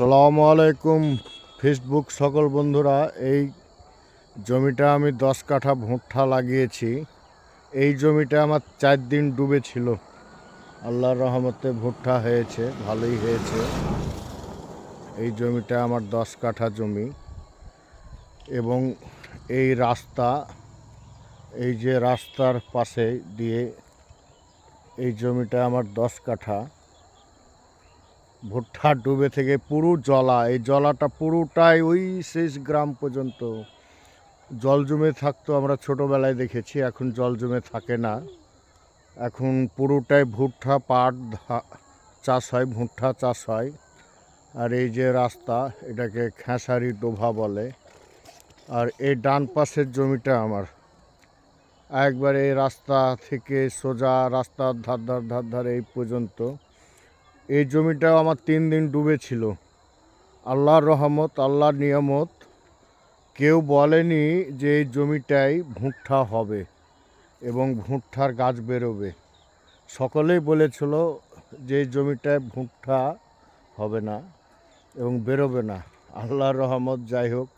আসসালামু আলাইকুম, ফেসবুক সকল বন্ধুরা। এই জমিটা আমি দশ কাঠা ভুট্টা লাগিয়েছি। এই জমিটা আমার চার দিন ডুবেছিল। আল্লাহর রহমতে ভুট্টা হয়েছে, ভালোই হয়েছে। এই জমিটা আমার দশ কাঠা জমি এবং এই রাস্তা, এই যে রাস্তার পাশে দিয়ে এই জমিটা আমার দশ কাঠা। ভুট্টা ডুবে থেকে পুরো জলা এই জলাটা পুরোটাই ওই শেষ গ্রাম পর্যন্ত। জল জমে থাকতো আমরা ছোটোবেলায় দেখেছি, এখন জল জমে থাকে না। এখন পুরোটাই ভুট্টা পাট চাষ হয়, ভুট্টা চাষ হয়। আর এই যে রাস্তা, এটাকে খেসারি ডোভা বলে। আর এই ডান পাশের জমিটা আমার। একবারে এই রাস্তা থেকে সোজা রাস্তার ধার ধার ধার ধার এই পর্যন্ত। এই জমিটাও আমার তিন দিন ডুবেছিল। আল্লাহর রহমত, আল্লাহর নিয়ামত। কেউ বলেনি যে এই জমিটাই ভুট্টা হবে এবং ভুট্টার গাছ বেরোবে। সকলেই বলেছিল যে এই জমিটায় ভুট্টা হবে না এবং বেরোবে না। আল্লাহর রহমত, যাই হোক,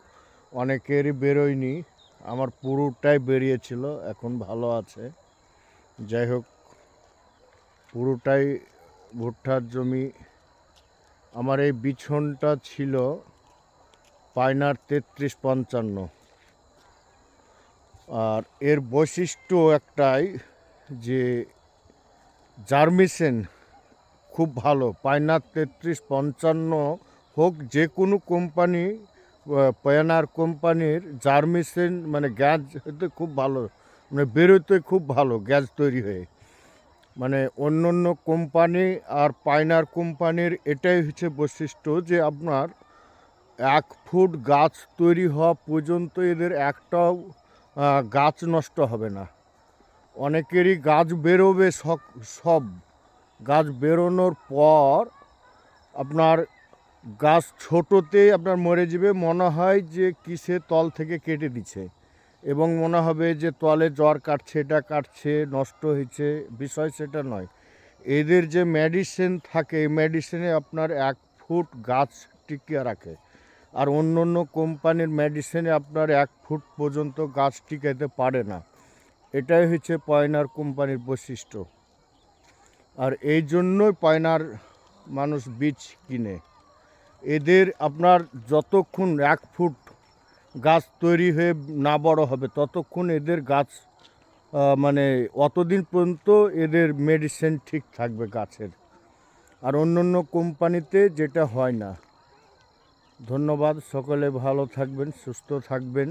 অনেকেরই বেরোয়নি। আমার পুরোটাই বেরিয়েছিল, এখন ভালো আছে। যাই হোক পুরোটাই ভুট্টার জমি। আমার এই বিছনটা ছিল পায়নার তেত্রিশ পঞ্চান্ন। আর এর বৈশিষ্ট্য একটাই যে জার্মিসেন খুব ভালো পায়নার তেত্রিশ পঞ্চান্ন হোক যে কোনো কোম্পানি পয়নার কোম্পানির জার্মিসেন মানে গ্যাস হতে খুব ভালো মানে বেরোতে খুব ভালো গ্যাস তৈরি হয়ে। মানে অন্য অন্য কোম্পানি আর পাইনার কোম্পানির এটাই হচ্ছে বৈশিষ্ট্য যে আপনার এক ফুট গাছ তৈরি হওয়া পর্যন্ত এদের একটাও গাছ নষ্ট হবে না। অনেকেরই গাছ বেরোবে সব। গাছ বেরোনোর পর আপনার গাছ ছোটোতেই আপনার মরে যাবে। মনে হয় যে কিসে তল থেকে কেটে দিচ্ছে। এবং মনে হবে যে তলে জ্বর কাটছে, এটা কাটছে, নষ্ট হয়েছে, বিষয় সেটা নয়। এদের যে মেডিসিন থাকে মেডিসিনে আপনার এক ফুট গাছ টিকিয়ে রাখে। আর অন্য অন্য কোম্পানির মেডিসিনে আপনার এক ফুট পর্যন্ত গাছ টিকাইতে পারে না। এটাই হচ্ছে পয়নার কোম্পানির বৈশিষ্ট্য। আর এই জন্যই পয়নার মানুষ বীজ কিনে। এদের আপনার যতক্ষণ এক ফুট গাছ তৈরি হয়ে না বড় হবে, ততক্ষণ এদের গাছ মানে অতদিন পর্যন্ত এদের মেডিসিন ঠিক থাকবে গাছের। আর অন্য অন্য কোম্পানিতে যেটা হয় না। ধন্যবাদ, সকলে ভালো থাকবেন, সুস্থ থাকবেন।